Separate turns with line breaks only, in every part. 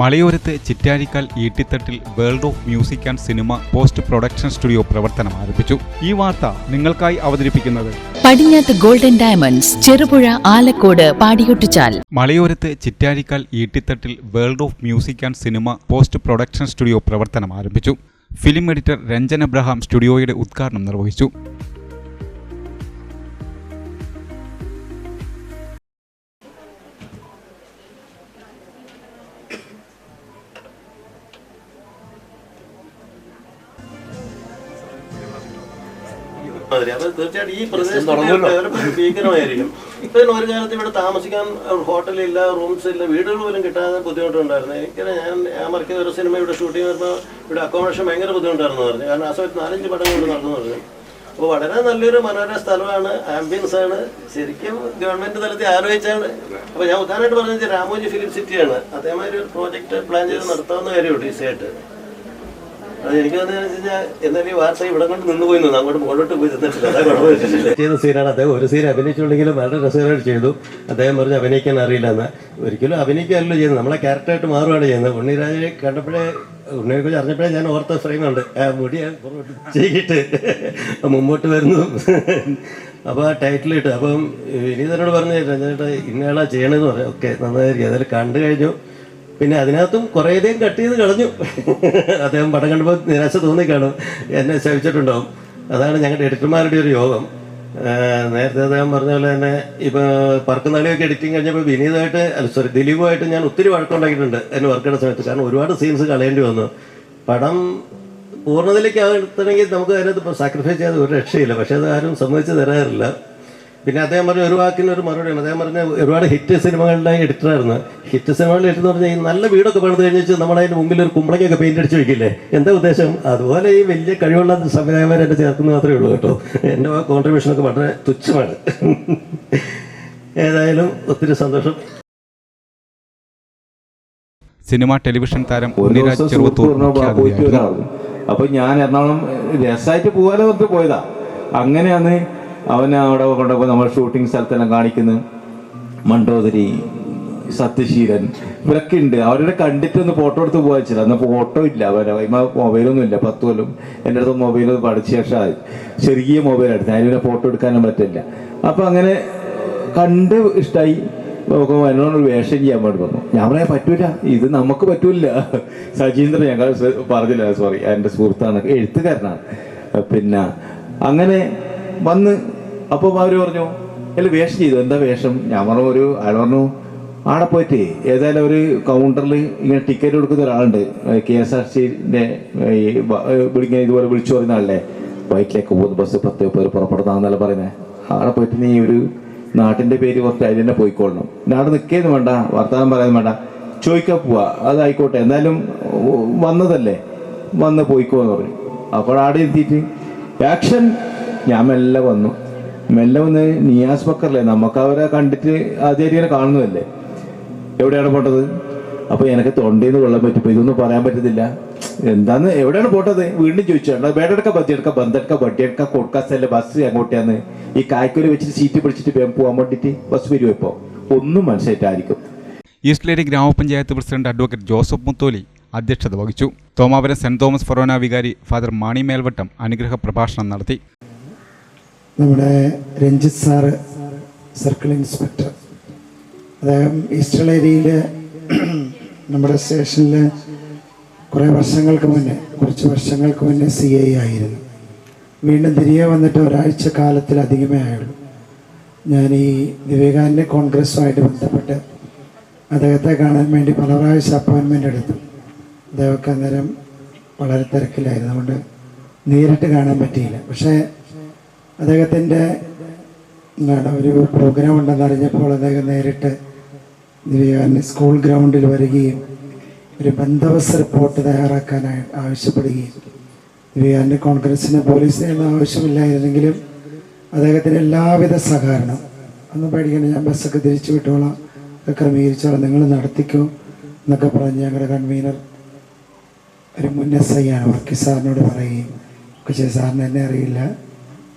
മലയോരത്ത് Chittarikkal ഈട്ടിത്തട്ടിൽ world of music and cinema post production studio പ്രവർത്തനം ആരംഭിച്ചു. ഈ വാർത്ത നിങ്ങൾക്കായി അവതരിപ്പിക്കുന്നത്
പടിഞ്ഞാത്ത് ഗോൾഡൻ ഡയമണ്ട്സ് ചെറുപുഴ ആലക്കോട് പാടിയൊട്ടിച്ചാൽ.
മലയോരത്ത് Chittarikkal ഈട്ടിത്തട്ടിൽ world of music and cinema post production studio പ്രവർത്തനം ആരംഭിച്ചു. ഫിലിം എഡിറ്റർ രഞ്ജൻ അബ്രഹാം സ്റ്റുഡിയോയുടെ ഉദ്ഘാടനം നിർവഹിച്ചു.
മാതിരി. അപ്പൊ തീർച്ചയായിട്ടും ഈ പ്രദേശത്ത് ഭീകരമായിരിക്കും. ഇപ്പം ഒരു കാലത്ത് ഇവിടെ താമസിക്കാൻ ഹോട്ടലില്ല റൂംസ് ഇല്ല വീടുകൾ പോലും കിട്ടാതെ ബുദ്ധിമുട്ടുണ്ടായിരുന്നു. എനിക്ക് ഞാൻ ഞാൻ ഒരു സിനിമ ഇവിടെ ഷൂട്ടിംഗ് വരുമ്പോൾ ഇവിടെ അക്കോമഡേഷൻ ഭയങ്കര ബുദ്ധിമുട്ടായിരുന്നു പറഞ്ഞു. കാരണം ആ സമയത്ത് നാലഞ്ച് പടം കൊണ്ട് നടന്നു പറഞ്ഞു. അപ്പോൾ വളരെ നല്ലൊരു മനോഹര സ്ഥലമാണ് ആംബിയൻസ് ആണ്. ശരിക്കും ഗവൺമെന്റ് തലത്തിൽ ആലോചിച്ചാണ്. അപ്പോൾ ഞാൻ ഉദാഹരണമായിട്ട് പറഞ്ഞത് രാമോജി ഫിലിം സിറ്റിയാണ്. അതേമാതിരി ഒരു പ്രോജക്റ്റ് പ്ലാൻ ചെയ്ത് നടത്താവുന്ന കാര്യമുണ്ട് ഈസിയായിട്ട്. അത് എനിക്ക് എന്നാലും ഈ വാർത്ത ഇവിടെ കൊണ്ട് നിന്ന് അങ്ങോട്ട് മുകളിലോട്ട് പോയി നിന്നിട്ടില്ല. ചെയ്ത സീനാണ്. അദ്ദേഹം ഒരു സീൻ അഭിനയിച്ചുണ്ടെങ്കിലും വളരെ രസകരമായിട്ട് ചെയ്തു. അദ്ദേഹം പറഞ്ഞ് അഭിനയിക്കാൻ അറിയില്ല എന്ന്. ഒരിക്കലും അഭിനയിക്കാനല്ലോ ചെയ്യുന്നത്. നമ്മളെ ക്യാരക്ടറായിട്ട് മാറുകയാണ് ചെയ്യുന്നത്. ഉണ്ണിരാജയെ കണ്ടപ്പോഴേ ഉണ്ണിയെ കുറിച്ച് അറിഞ്ഞപ്പോഴേ ഞാൻ ഓർത്ത ഫ്രെയിമുണ്ട് മുടി ചെയ്തിട്ട് മുമ്പോട്ട് വരുന്നു. അപ്പോൾ ആ ടൈറ്റിൽ ഇട്ട്. അപ്പം വിനീതനോട് പറഞ്ഞു രഞ്ജനേട്ടാ ഇന്നയാളാ ചെയ്യണമെന്ന് പറയാം ഓക്കെ നന്നായിരിക്കും. അതിൽ കണ്ടു കഴിഞ്ഞു. പിന്നെ അതിനകത്തും കുറേയധികം കട്ട് ചെയ്ത് കളഞ്ഞു. അദ്ദേഹം പടം കണ്ടപ്പോൾ നിരാശ തോന്നി കാണും എന്നെ ശവിച്ചിട്ടുണ്ടാവും. അതാണ് ഞങ്ങളുടെ എഡിറ്റർമാരുടെ ഒരു യോഗം. നേരത്തെ അദ്ദേഹം പറഞ്ഞ പോലെ തന്നെ ഇപ്പോൾ പറക്കുന്നാളിയൊക്കെ എഡിറ്റിംഗ് കഴിഞ്ഞപ്പോൾ വിനീതമായിട്ട് അല്ല സോറി ദിലീപുമായിട്ട് ഞാൻ ഒത്തിരി വഴക്കുണ്ടാക്കിയിട്ടുണ്ട് എന്നെ വർക്കിയുടെ സമയത്ത്. കാരണം ഒരുപാട് സീൻസ് കളയേണ്ടി വന്നു. പടം പൂർണതയിലേക്ക് ആകണമെങ്കിൽ നമുക്ക് അതിനകത്ത് സാക്രിഫൈസ് ചെയ്യാതെ ഒരു രക്ഷയില്ല. പക്ഷേ അത് ആരും സമ്മതിച്ച് തരാറില്ല. പിന്നെ അദ്ദേഹം പറഞ്ഞ ഒരു വാക്കിന് ഒരു മറുപടിയാണ്. അദ്ദേഹം പറഞ്ഞ ഒരുപാട് ഹിറ്റ് സിനിമകളുടെ എഡിറ്ററായിരുന്നു ഹിറ്റ് സിനിമകളുടെ എഡിറ്റർ എന്ന് പറഞ്ഞാൽ ഈ നല്ല വീടൊക്കെ പണിത് കഴിഞ്ഞിട്ട് നമ്മളതിന് മുമ്പിൽ ഒരു കുമ്പളക്കൊക്കെ പെയിന്റ് അടിച്ച് വയ്ക്കില്ലേ എന്താ ഉദ്ദേശം? അതുപോലെ ഈ വലിയ കഴിവുള്ള സംവിധായകന്മാരെ എന്നെ ചേർക്കുന്നത് മാത്രമേ ഉള്ളൂ കേട്ടോ. എന്റെ കോൺട്രിബ്യൂഷനൊക്കെ വളരെ തുച്ഛമാണ്. ഏതായാലും ഒത്തിരി സന്തോഷം.
സിനിമ ടെലിവിഷൻ താരം ഉണ്ണിരാജ് ചെറുവത്തൂർ
അപ്പൊ ഞാൻ എറണാകുളം രസമായിട്ട് പോകാനോ പറഞ്ഞിട്ട് പോയതാ. അങ്ങനെയാണ് അവൻ അവിടെ കൊണ്ടപ്പോ നമ്മൾ ഷൂട്ടിംഗ് സ്ഥലത്തെല്ലാം കാണിക്കുന്നു. മണ്ടോദരി സത്യശീലൻ ഇവരൊക്കെ ഉണ്ട് അവരുടെ കണ്ടിട്ട് ഒന്ന് ഫോട്ടോ എടുത്ത് പോയച്ചില്ല അന്ന് ഫോട്ടോ ഇല്ല. അവരെ മൊബൈലൊന്നും ഇല്ല. പത്ത് കൊല്ലം എന്റെ അടുത്ത് മൊബൈൽ പഠിച്ച ശേഷം ചെറിയ മൊബൈൽ എടുത്ത് അതിന് ഫോട്ടോ എടുക്കാനും പറ്റില്ല. അപ്പൊ അങ്ങനെ കണ്ട് ഇഷ്ടമായി നോക്കുമ്പോൾ എന്നോട് ഒരു വേഷം ചെയ്യാൻ വേണ്ടി വന്നു ഞാൻ പറയാൻ പറ്റൂല. ഇത് നമുക്ക് പറ്റൂല സജീന്ദ്രൻ ഞങ്ങൾ പറഞ്ഞില്ല. സോറി എന്റെ സുഹൃത്താണ്. എഴുത്തുകാരനാണ്. പിന്നെ അങ്ങനെ വന്ന് അപ്പോൾ അവർ പറഞ്ഞു അല്ല വേഷം ചെയ്തു. എന്താ വേഷം? ഞാൻ പറഞ്ഞു ഒരു അയാൾ പറഞ്ഞു ആടെ പോയിട്ട് ഏതായാലും ഒരു കൗണ്ടറിൽ ഇങ്ങനെ ടിക്കറ്റ് കൊടുക്കുന്ന ഒരാളുണ്ട്. കെ എസ് ആർ സിന്റെ ഇങ്ങനെ ഇതുപോലെ വിളിച്ചു പറയുന്ന ആളല്ലേ? വൈറ്റിലേക്ക് പോകുന്ന ബസ് പത്ത് പേര് പുറപ്പെടുന്നാന്നല്ല പറയുന്നത് ആടെ പോയിട്ട് നീ ഒരു നാട്ടിന്റെ പേര് കുറച്ച് അതിൽ തന്നെ പോയിക്കൊള്ളണം. അവിടെ നിൽക്കേന്ന് വേണ്ട വർത്തമാനം പറയാൻ വേണ്ട. ചോദിക്കാൻ പോവാ. അതായിക്കോട്ടെ എന്തായാലും വന്നതല്ലേ? വന്ന് പോയിക്കോ എന്ന് പറഞ്ഞു. അപ്പോൾ എത്തിയിട്ട് ആക്ഷൻ ഞാൻ മെല്ലെ വന്നു. മെല്ലെ വന്ന് നിയാസ് ബക്കറല്ലേ നമുക്ക് അവരെ കണ്ടിട്ട് ആദ്യമായിട്ട് കാണുന്നതല്ലേ? എവിടെയാണ് പോട്ടത്? അപ്പൊ എനിക്ക് തൊണ്ടേന്ന് കൊള്ളാൻ പറ്റും ഇതൊന്നും പറയാൻ പറ്റത്തില്ല. എന്താന്ന്? എവിടെയാണ് പോട്ടത്? വീണ്ടും ചോദിച്ചു. വേടെടുക്ക ബദ്ധിയെടുക്ക ബന്ധെടുക്ക വട്ടിയെടുക്ക കൊടുക്ക സ്ഥലം ബസ് എങ്ങോട്ടാന്ന്? ഈ കായ്ക്കൊരു വെച്ചിട്ട് സീറ്റ് പിടിച്ചിട്ട് വേഗം പോകാൻ വേണ്ടിട്ട് ബസ് വരുമോ ഇപ്പോ? ഒന്നും മനസ്സിലായിട്ടായിരിക്കും.
ഈസ്റ്റ് ലേഡി ഗ്രാമപഞ്ചായത്ത് പ്രസിഡന്റ് അഡ്വക്കേറ്റ് ജോസഫ് മുത്തോലി അധ്യക്ഷത വഹിച്ചു. തോമാപുരം സെന്റ് തോമസ് ഫൊറോന വികാരി ഫാദർ മാണി മേൽവട്ടം അനുഗ്രഹ പ്രഭാഷണം നടത്തി.
നമ്മുടെ രഞ്ജിത്ത് സാറ് സർക്കിൾ ഇൻസ്പെക്ടർ. അദ്ദേഹം ഈസ്റ്റേൺ ഏരിയയിൽ നമ്മുടെ സ്റ്റേഷനിൽ കുറേ വർഷങ്ങൾക്ക് മുന്നേ കുറച്ച് വർഷങ്ങൾക്ക് മുന്നേ സി ഐ ആയിരുന്നു. വീണ്ടും തിരികെ വന്നിട്ട് ഒരാഴ്ച കാലത്തിലധികമേ ആയുള്ളൂ. ഞാൻ ഈ വിവേകാനന്ദ കോൺഗ്രസ്സുമായിട്ട് ബന്ധപ്പെട്ട് അദ്ദേഹത്തെ കാണാൻ വേണ്ടി പല പ്രാവശ്യം അപ്പോയിൻമെന്റ് എടുത്തു. അദ്ദേഹമൊക്കെ അന്നേരം വളരെ തിരക്കിലായിരുന്നു. അതുകൊണ്ട് നേരിട്ട് കാണാൻ പറ്റിയില്ല. പക്ഷേ അദ്ദേഹത്തിന്റെ എന്താണ് ഒരു പ്രോഗ്രാം ഉണ്ടെന്ന് അറിഞ്ഞപ്പോൾ അദ്ദേഹം നേരിട്ട് സ്കൂൾ ഗ്രൗണ്ടിൽ വരികയും ഒരു ബന്ദോബസ്ത് റിപ്പോർട്ട് തയ്യാറാക്കാനായി ആവശ്യപ്പെടുകയും. ദിവ്യാന്റെ കോൺഗ്രസിന് പോലീസിനൊന്നും ആവശ്യമില്ലായിരുന്നെങ്കിലും അദ്ദേഹത്തിന് എല്ലാവിധ സഹകരണം. ഒന്നും പേടിക്കണം ഞാൻ ബസ്സൊക്കെ തിരിച്ചു വിട്ടോളാം. ക്രമീകരിച്ചോളാം. നിങ്ങൾ നടത്തിക്കോ എന്നൊക്കെ പറഞ്ഞ് ഞങ്ങളുടെ കൺവീനർ ഒരു ആണ് വർക്കി സാറിനോട് പറയുകയും ചെയ്ത്. സാറിന് എന്നെ അറിയില്ല.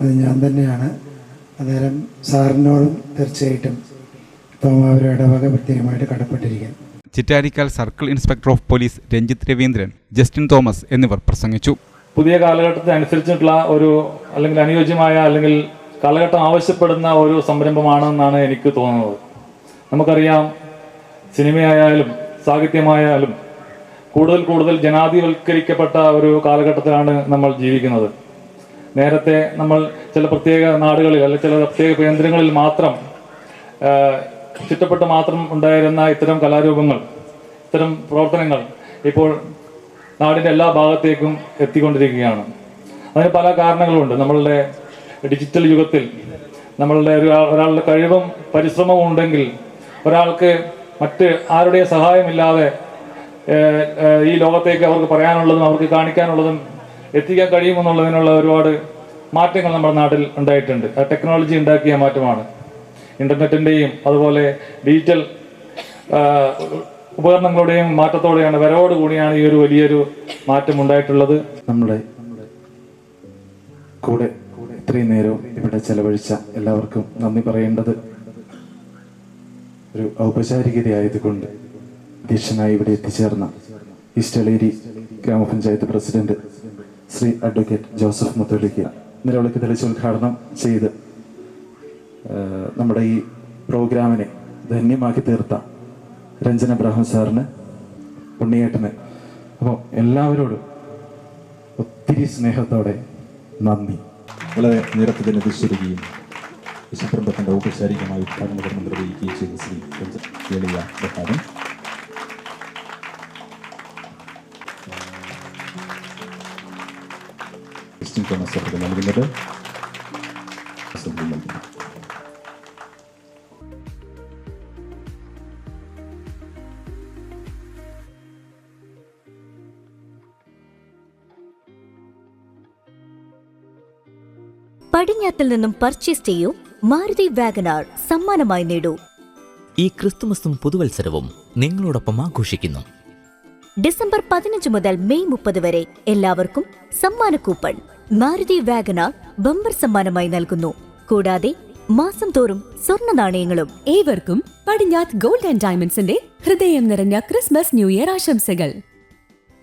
അത് ഞാൻ തന്നെയാണ്. അന്നേരം സാറിനോടും തീർച്ചയായിട്ടും ഇപ്പം അവരുടെ ഇടവക പ്രത്യേകമായിട്ട് കടപ്പെട്ടിരിക്കുന്നു.
Chittarikkal circle inspector of police Ranjith Raveendran Justin Thomas എന്നിവർ പ്രസംഗിച്ചു.
പുതിയ കാലഘട്ടത്തിന് അനുസരിച്ചിട്ടുള്ള ഒരു അല്ലെങ്കിൽ അനുയോജ്യമായ അല്ലെങ്കിൽ കാലഘട്ടം ആവശ്യപ്പെടുന്ന ഒരു സംരംഭമാണെന്നാണ് എനിക്ക് തോന്നുന്നത്. നമുക്കറിയാം സിനിമയായാലും സാഹിത്യമായാലും കൂടുതൽ കൂടുതൽ ജനാധിവൽക്കരിക്കപ്പെട്ട ഒരു കാലഘട്ടത്തിലാണ് നമ്മൾ ജീവിക്കുന്നത്. നേരത്തെ നമ്മൾ ചില പ്രത്യേക നാടുകളിൽ അല്ലെങ്കിൽ ചില പ്രത്യേക കേന്ദ്രങ്ങളിൽ മാത്രം ചുറ്റപ്പെട്ട് മാത്രം ഉണ്ടായിരുന്ന ഇത്തരം കലാരൂപങ്ങൾ ഇത്തരം പ്രവർത്തനങ്ങൾ ഇപ്പോൾ നാടിന്റെ എല്ലാ ഭാഗത്തേക്കും എത്തിക്കൊണ്ടിരിക്കുകയാണ്. അതിന് പല കാരണങ്ങളുണ്ട്. നമ്മളുടെ ഡിജിറ്റൽ യുഗത്തിൽ നമ്മളുടെ ഒരു ഒരാളുടെ കഴിവും പരിശ്രമവും ഉണ്ടെങ്കിൽ ഒരാൾക്ക് മറ്റ് ആരുടെയും സഹായമില്ലാതെ ഈ ലോകത്തേക്ക് അവർക്ക് പറയാനുള്ളതും അവർക്ക് കാണിക്കാനുള്ളതും എത്തിക്കാൻ കഴിയുമെന്നുള്ളതിനുള്ള ഒരുപാട് മാറ്റങ്ങൾ നമ്മുടെ നാട്ടിൽ ഉണ്ടായിട്ടുണ്ട്. ആ ടെക്നോളജി ഉണ്ടാക്കിയ മാറ്റമാണ്. ഇന്റർനെറ്റിന്റെയും അതുപോലെ ഡിജിറ്റൽ ഉപകരണങ്ങളുടെയും മാറ്റത്തോടെയാണ് വരവോട് കൂടിയാണ് ഈ ഒരു വലിയൊരു മാറ്റം ഉണ്ടായിട്ടുള്ളത്.
നമ്മുടെ കൂടെ ഇത്രയും നേരവും ഇവിടെ ചെലവഴിച്ച എല്ലാവർക്കും നന്ദി പറയേണ്ടത്. ഒരു ഔപചാരികതയായതുകൊണ്ട് അധ്യക്ഷനായി ഇവിടെ എത്തിച്ചേർന്ന ഈസ്റ്റലേരി ഗ്രാമപഞ്ചായത്ത് പ്രസിഡന്റ് ശ്രീ അഡ്വക്കേറ്റ് ജോസഫ് മുത്തോലിക്ക് നിലവിളക്ക് തെളിച്ച് ഉദ്ഘാടനം ചെയ്ത് നമ്മുടെ ഈ പ്രോഗ്രാമിനെ ധന്യമാക്കി തീർത്ത രഞ്ജന അബ്രാഹിം സാറിന് ഉണ്ണിയേട്ടന്. അപ്പോൾ എല്ലാവരോടും ഒത്തിരി സ്നേഹത്തോടെ നന്ദി.
വളരെ നേരത്തെ തന്നെ തിരിച്ചിരിക്കുകയും ഈ സംരംഭത്തിന്റെ ഔപചാരികമായി ഉദ്ഘാടന കർമ്മം നിർവഹിക്കുകയും ചെയ്ത ശ്രീ രഞ്ജൻ കേളിയ പ്രഭാതം ക്രിസ്ത്യൻ തോമസ് അവർക്ക് നൽകുന്നത്. അസംബ്ലി നൽകുന്നു
പടിഞ്ഞാത്തിൽ നിന്നും പർച്ചേസ് ചെയ്യൂ. മാരുതി വാഗനാർ സമ്മാനമായി നേടൂ.
ഈ ക്രിസ്തുമസും പുതുവത്സരവും നിങ്ങളോടൊപ്പം ആഘോഷിക്കുന്നു.
ഡിസംബർ പതിനഞ്ച് മുതൽ മെയ് മുപ്പത് വരെ എല്ലാവർക്കും സമ്മാന കൂപ്പൺ. മാരുതി വാഗന ബമ്പർ സമ്മാനമായി നൽകുന്നു. കൂടാതെ മാസം തോറും സ്വർണ നാണയങ്ങളും.
ഏവർക്കും പടിഞ്ഞാത്ത് ഗോൾഡ് ആൻഡ് ഡയമണ്ട്സിന്റെ ഹൃദയം നിറഞ്ഞ ക്രിസ്മസ് ന്യൂ ഇയർ ആശംസകൾ.